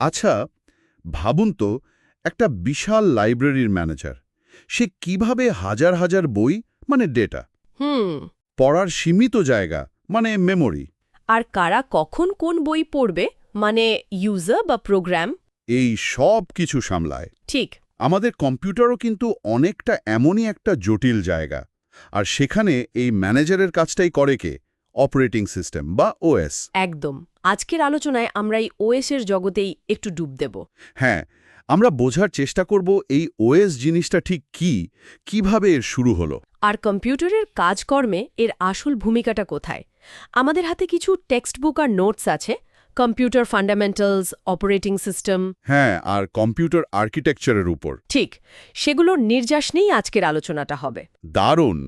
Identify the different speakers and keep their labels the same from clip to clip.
Speaker 1: আচ্ছা ভাবুন তো একটা বিশাল লাইব্রেরির ম্যানেজার সে কীভাবে হাজার হাজার বই মানে ডেটা
Speaker 2: হুম।
Speaker 1: পড়ার সীমিত জায়গা মানে মেমোরি।
Speaker 2: আর কারা কখন কোন বই পড়বে মানে ইউজার বা প্রোগ্রাম?
Speaker 1: এই সব কিছু সামলায়।
Speaker 2: ঠিক।
Speaker 1: আমাদের কম্পিউটারও কিন্তু অনেকটা এমনই একটা জটিল জায়গা আর সেখানে এই ম্যানেজারের কাজটাই করে কে? অপারেটিং সিস্টেম বা ওএস
Speaker 2: একদম। আজকের আলোচনায় আমরা এই ওএস এর জগতেই একটু ডুব দেব।
Speaker 1: হ্যাঁ আমরা বোঝার চেষ্টা করব এই ওএস জিনিসটা ঠিক কি কীভাবে এর শুরু হলো।
Speaker 2: আর কম্পিউটারের কাজকর্মে এর আসল ভূমিকাটা কোথায়? আমাদের হাতে কিছু টেক্সট বুক আর নোটস আছে কম্পিউটার ফান্ডামেন্টালস অপারেটিং সিস্টেম
Speaker 1: হ্যাঁ আর কম্পিউটার আর্কিটেকচারের উপর।
Speaker 2: ঠিক সেগুলোর নির্যাস নিয়েই আজকের আলোচনাটা হবে।
Speaker 1: দারুণ!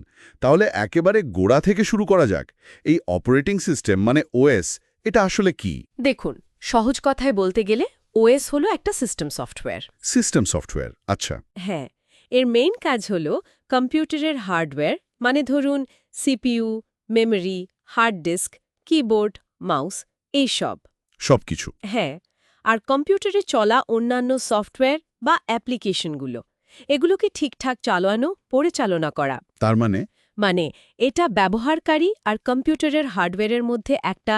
Speaker 1: তাহলে একেবারে গোড়া থেকে শুরু করা যাক। এই অপারেটিং সিস্টেম মানে ওএস এটা আসলে কি?
Speaker 2: দেখুন সহজ কথায় বলতে গেলে ওএস হলো একটা সিস্টেম সফটওয়্যার
Speaker 1: সিস্টেম সফটওয়্যার আচ্ছা।
Speaker 2: হ্যাঁ এর মেইন কাজ হল কম্পিউটারের হার্ডওয়্যার মানে ধরুন CPU memory hard disk keyboard mouse এইসব।
Speaker 1: সবকিছু।
Speaker 2: হ্যাঁ আর কম্পিউটারে চলা অন্যান্য সফটওয়্যার বা অ্যাপ্লিকেশনগুলো এগুলোকে ঠিকঠাক চালানো পরিচালনা করা।
Speaker 1: তার মানে?
Speaker 2: মানে এটা ব্যবহারকারী আর কম্পিউটারের হার্ডওয়্যারের মধ্যে একটা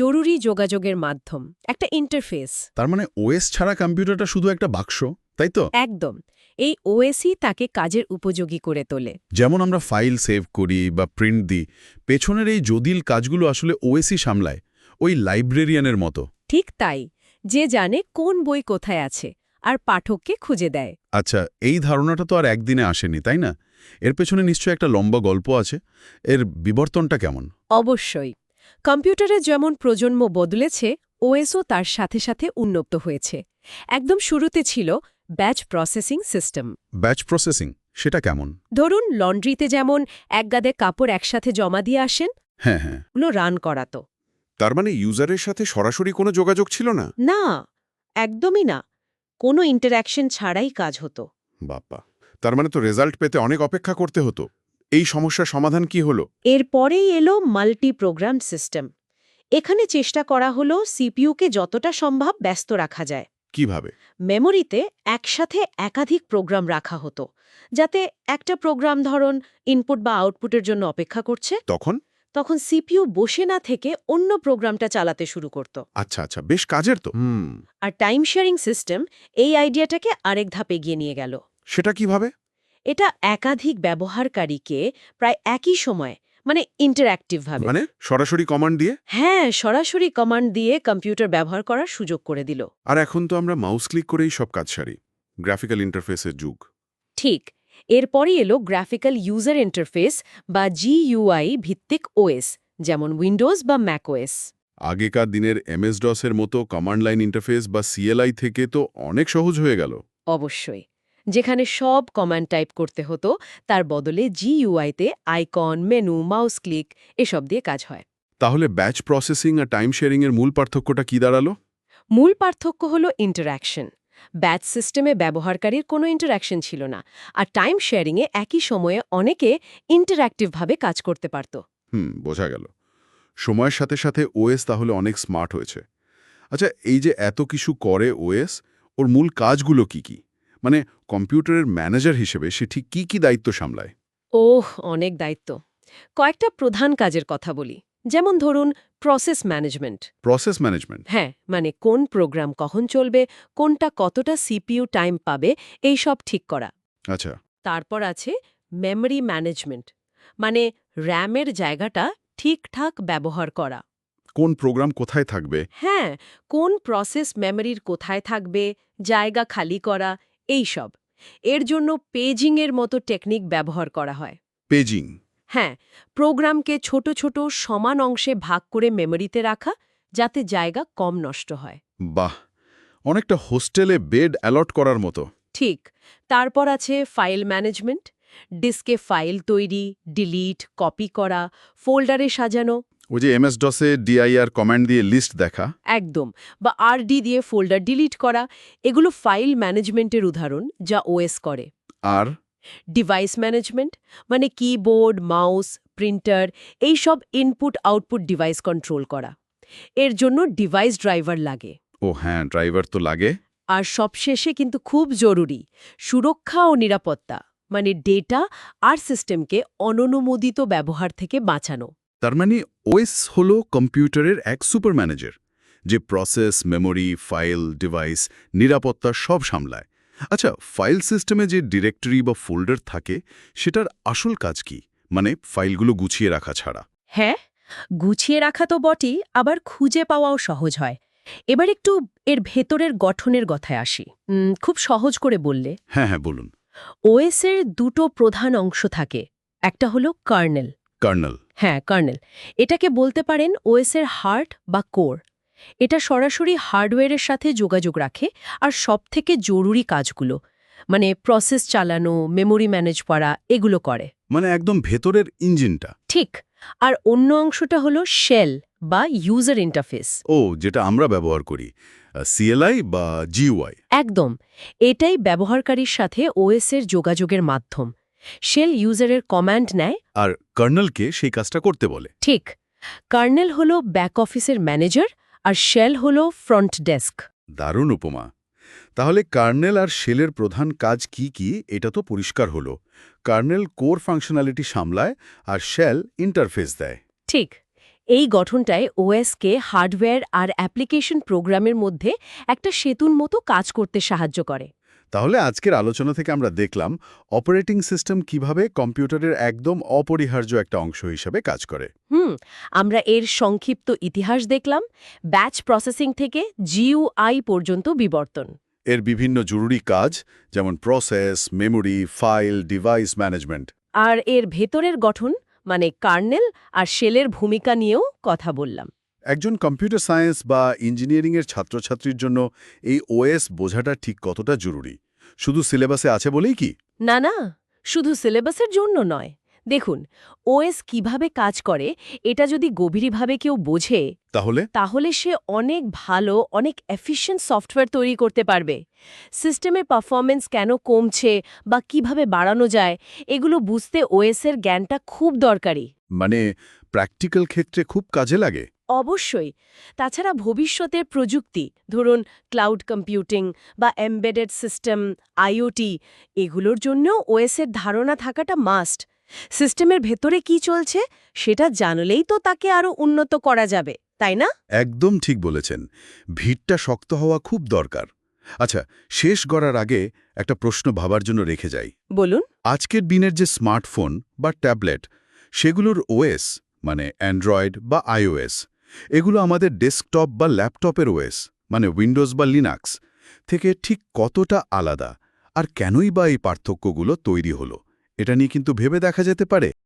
Speaker 2: জরুরি যোগাযোগের মাধ্যম একটা ইন্টারফেস
Speaker 1: তার মানে ওএস ছাড়া কম্পিউটারটা শুধু একটা বাক্স তাই তো?
Speaker 2: একদম এই ওএসই তাকে কাজের উপযোগী করে তোলে।
Speaker 1: যেমন আমরা ফাইল সেভ করি বা প্রিন্ট দিই পেছনের এই জদিল কাজগুলো আসলে ওএসই সামলায়। ওই লাইব্রেরিয়ানের মতো।
Speaker 2: ঠিক তাই যে জানে কোন বই কোথায় আছে আর পাঠককে খুঁজে দেয়।
Speaker 1: আচ্ছা এই ধারণাটা তো আর একদিনে আসেনি তাই না? এর পেছনে নিশ্চয়ই একটা লম্বা গল্প আছে। এর বিবর্তনটা কেমন?
Speaker 2: অবশ্যই। কম্পিউটারের যেমন প্রজন্ম বদলেছে ওএসও তার সাথে সাথে উন্নত হয়েছে। একদম শুরুতে ছিল batch processing system.
Speaker 1: Batch processing সেটা কেমন?
Speaker 2: ধরুন লন্ড্রিতে যেমন একগাদে কাপড় একসাথে জমা দিয়ে আসেন
Speaker 1: হ্যাঁ হ্যাঁ।
Speaker 2: ওগুলো রান করাতো।
Speaker 3: তার মানে ইউজারের সাথে সরাসরি কোনো যোগাযোগ ছিল না?
Speaker 2: না একদমই না। কোনো ইন্টারাকশন ছাড়াই কাজ হতো।
Speaker 3: বাপ্পা তার মানে তো রেজাল্ট পেতে অনেক অপেক্ষা করতে হতো। এই সমস্যার সমাধান কি হলো?
Speaker 2: এরপরেই এলো মাল্টি প্রোগ্রাম সিস্টেম এখানে চেষ্টা করা হলো সিপিইউকে যতটা সম্ভব ব্যস্ত রাখা যায়।
Speaker 3: কীভাবে?
Speaker 2: মেমোরিতে একসাথে একাধিক প্রোগ্রাম রাখা হতো যাতে একটা প্রোগ্রাম ধরন ইনপুট বা আউটপুটের জন্য অপেক্ষা করছে।
Speaker 3: তখন?
Speaker 2: তখন সিপিইউ বসে না থেকে অন্য প্রোগ্রামটা চালাতে শুরু করত।
Speaker 3: আচ্ছা আচ্ছা বেশ কাজের তো।
Speaker 2: আর টাইম শেয়ারিং সিস্টেম এই আইডিয়াটাকে আরেক ধাপ এগিয়ে নিয়ে গেল।
Speaker 3: সেটা কীভাবে?
Speaker 2: এটা একাধিক ব্যবহারকারীকে প্রায় একই সময়ে মানে ইন্টারঅ্যাক্টিভভাবে
Speaker 3: মানে সরাসরি কমান্ড দিয়ে?
Speaker 2: হ্যাঁ সরাসরি কমান্ড দিয়ে কম্পিউটার ব্যবহার করার সুযোগ করে দিল।
Speaker 3: আর এখন তো আমরা মাউস ক্লিক করেই সব কাজ সারি। গ্রাফিক্যাল ইন্টারফেসের যুগ।
Speaker 2: ঠিক। এরপরই এলো গ্রাফিক্যাল ইউজার ইন্টারফেস বা জিইউআই ভিত্তিক ওএস যেমন উইন্ডোজ বা ম্যাকওএস
Speaker 3: আগেকার দিনের এমএস ডসের মতো কমান্ড লাইন ইন্টারফেস বা সিএলআই থেকে তো অনেক সহজ হয়ে গেল।
Speaker 2: অবশ্যই। যেখানে সব কমান্ড টাইপ করতে হতো তার বদলে জিইউআইতে আইকন মেনু মাউস ক্লিক এসব দিয়ে কাজ হয়।
Speaker 3: তাহলে ব্যাচ প্রসেসিং আর টাইম শেয়ারিংয়ের মূল পার্থক্যটা কি দাঁড়াল?
Speaker 2: মূল পার্থক্য হল ইন্টারঅ্যাকশন ব্যাচ সিস্টেমে ব্যবহারকারীর কোনো ইন্টারাকশন ছিল না আর টাইম শেয়ারিংয়ে একই সময়ে অনেকে ইন্টারঅ্যাক্টিভভাবে কাজ করতে পারত।
Speaker 3: হুম বোঝা গেল। সময়ের সাথে সাথে ওএস তাহলে অনেক স্মার্ট হয়েছে। আচ্ছা এই যে এত কিছু করে ওএস ওর মূল কাজগুলো কি কি? মানে কম্পিউটারের ম্যানেজার হিসেবে সে ঠিক কি কি দায়িত্ব সামলায়?
Speaker 2: ওহ অনেক দায়িত্ব। কয়েকটা প্রধান কাজের কথা বলি। যেমন ধরুন প্রসেস ম্যানেজমেন্ট
Speaker 3: প্রসেস ম্যানেজমেন্ট
Speaker 2: হ্যাঁ মানে কোন প্রোগ্রাম কখন চলবে কোনটা কতটা সিপিইউ টাইম পাবে এই সব ঠিক করা।
Speaker 3: আচ্ছা।
Speaker 2: তারপর আছে মেমরি ম্যানেজমেন্ট মানে র্যামের জায়গাটা ঠিকঠাক ব্যবহার করা।
Speaker 3: কোন প্রোগ্রাম কোথায় থাকবে?
Speaker 2: হ্যাঁ কোন প্রসেস মেমরির কোথায় থাকবে জায়গা খালি করা এই সব। এর জন্য পেজিংয়ের মতো টেকনিক ব্যবহার করা হয়।
Speaker 3: পেজিং
Speaker 2: হ্যাঁ প্রোগ্রামকে ছোট ছোট সমান অংশে ভাগ করে মেমরিতে রাখা যাতে জায়গা কম নষ্ট হয়।
Speaker 3: বাহ! অনেকটা হোস্টেলে বেড অ্যালট করার মতো।
Speaker 2: ঠিক তারপর আছে ফাইল ম্যানেজমেন্ট ডিস্কে ফাইল তৈরি ডিলিট কপি করা ফোল্ডারে সাজানো।
Speaker 3: ওই যে এমএস ডসে ডিআইআর কমান্ড দিয়ে লিস্ট দেখা।
Speaker 2: একদম বা আরডি দিয়ে ফোল্ডার ডিলিট করা এগুলো ফাইল ম্যানেজমেন্টের উদাহরণ যা ওএস করে।
Speaker 3: আর?
Speaker 2: ডিভাইস ম্যানেজমেন্ট মানে কিবোর্ড মাউস প্রিন্টার এই সব ইনপুট আউটপুট ডিভাইস কন্ট্রোল করা। এর জন্য ডিভাইস ড্রাইভার লাগে।
Speaker 3: ও হ্যাঁ ড্রাইভার তো লাগে।
Speaker 2: আর সবশেষে কিন্তু খুব জরুরি সুরক্ষা ও নিরাপত্তা মানে ডেটা আর সিস্টেমকে অননুমোদিত ব্যবহার থেকে বাঁচানো।
Speaker 3: তার মানে ওএস হলো কম্পিউটারের এক সুপার ম্যানেজার যে প্রসেস মেমোরি ফাইল ডিভাইস নিরাপত্তা সব সামলায়। আচ্ছা ফাইল সিস্টেমে যে ডিরেক্টরি বা ফোল্ডার থাকে সেটার আসল কাজ কি? মানে ফাইলগুলো গুছিয়ে রাখা ছাড়া।
Speaker 2: হ্যাঁ গুছিয়ে রাখা তো বটেই আবার খুঁজে পাওয়াও সহজ হয়। এবার একটু এর ভেতরের গঠনের কথায় আসি। খুব সহজ করে বললে।
Speaker 3: হ্যাঁ হ্যাঁ বলুন।
Speaker 2: ওএসের দুটো প্রধান অংশ থাকে একটা হলো কার্নেল।
Speaker 3: কার্নেল।
Speaker 2: হ্যাঁ কার্নেল। এটাকে বলতে পারেন ওএসের হার্ট বা কোর। এটা সরাসরি হার্ডওয়্যারের সাথে যোগাযোগ রাখে আর সবথেকে জরুরি কাজগুলো মানে প্রসেস চালানো মেমোরি ম্যানেজ করা এগুলো করে।
Speaker 3: মানে একদম ভেতরের ইঞ্জিনটা।
Speaker 2: ঠিক আর অন্য অংশটা হলো শেল বা ইউজার ইন্টারফেস
Speaker 3: ও যেটা আমরা ব্যবহার করি সিএলআই বা জিওয়াই
Speaker 2: একদম এটাই ব্যবহারকারীর সাথে ওএস এর যোগাযোগের মাধ্যম। শেল ইউজারের কমান্ড নেয়।
Speaker 3: আর কার্নেলকে সেই কাজটা করতে বলে।
Speaker 2: ঠিক কার্নেল হলো ব্যাক অফিসের ম্যানেজার আর শেল হল ফ্রন্ট ডেস্ক।
Speaker 3: দারুণ উপমা। তাহলে কার্নেল আর শেলের প্রধান কাজ কি কি? এটা তো পরিষ্কার হলো। কার্নেল কোর ফাংশনালিটি সামলায় আর শেল ইন্টারফেস দেয়।
Speaker 2: ঠিক। এই গঠনটায় ওএসকে হার্ডওয়্যার আর অ্যাপ্লিকেশন প্রোগ্রামের মধ্যে একটা সেতুর মতো কাজ করতে সাহায্য করে।
Speaker 3: তাহলে আজকের আলোচনা থেকে আমরা দেখলাম অপারেটিং সিস্টেম কীভাবে কম্পিউটারের একদম অপরিহার্য একটা অংশ হিসাবে কাজ করে।
Speaker 2: হুম আমরা এর সংক্ষিপ্ত ইতিহাস দেখলাম ব্যাচ প্রসেসিং থেকে জিইউআই পর্যন্ত বিবর্তন।
Speaker 3: এর বিভিন্ন জরুরি কাজ যেমন process memory file device management.
Speaker 2: আর এর ভেতরের গঠন মানে কার্নেল আর শেলের ভূমিকা নিয়েও কথা বললাম।
Speaker 3: একজন কম্পিউটার সায়েন্স বা ইঞ্জিনিয়ারিংয়ের ছাত্রছাত্রীর জন্য এই ওএস বোঝাটা ঠিক কতটা জরুরি? শুধু সিলেবাসে আছে বলেই কি?
Speaker 2: না না শুধু সিলেবাসের জন্য নয়। দেখুন ওএস কীভাবে কাজ করে এটা যদি গভীরভাবে কেউ বোঝে
Speaker 3: তাহলে?
Speaker 2: তাহলে সে অনেক ভালো অনেক এফিশিয়েন্ট সফটওয়্যার তৈরি করতে পারবে। সিস্টেমের পারফরমেন্স কেন কমছে বা কীভাবে বাড়ানো যায় এগুলো বুঝতে ওএসের জ্ঞানটা খুব দরকারি।
Speaker 3: মানে প্র্যাকটিক্যাল ক্ষেত্রে খুব কাজে লাগে?
Speaker 2: অবশ্যই। তাছাড়া ভবিষ্যতের প্রযুক্তি ধরুন ক্লাউড কম্পিউটিং বা এমবেডেড সিস্টেম আইওটি এগুলোর জন্য ওএসের ধারণা থাকাটা মাস্ট সিস্টেমের ভেতরে কি চলছে সেটা জানলেই তো তাকে আরও উন্নত করা যাবে তাই না?
Speaker 3: একদম ঠিক বলেছেন। ভিড়টা শক্ত হওয়া খুব দরকার। আচ্ছা শেষ করার আগে একটা প্রশ্ন ভাবার জন্য রেখে যাই।
Speaker 2: বলুন।
Speaker 3: আজকের দিনের যে স্মার্টফোন বা ট্যাবলেট সেগুলোর ওএস মানে অ্যান্ড্রয়েড বা আইওএস এগুলো আমাদের ডেস্কটপ বা ল্যাপটপের ওয়েস মানে উইন্ডোজ বা লিনাক্স, থেকে ঠিক কতটা আলাদা? আর কেনই বা এই পার্থক্যগুলো তৈরি হলো? এটা নিয়ে কিন্তু ভেবে দেখা যেতে পারে।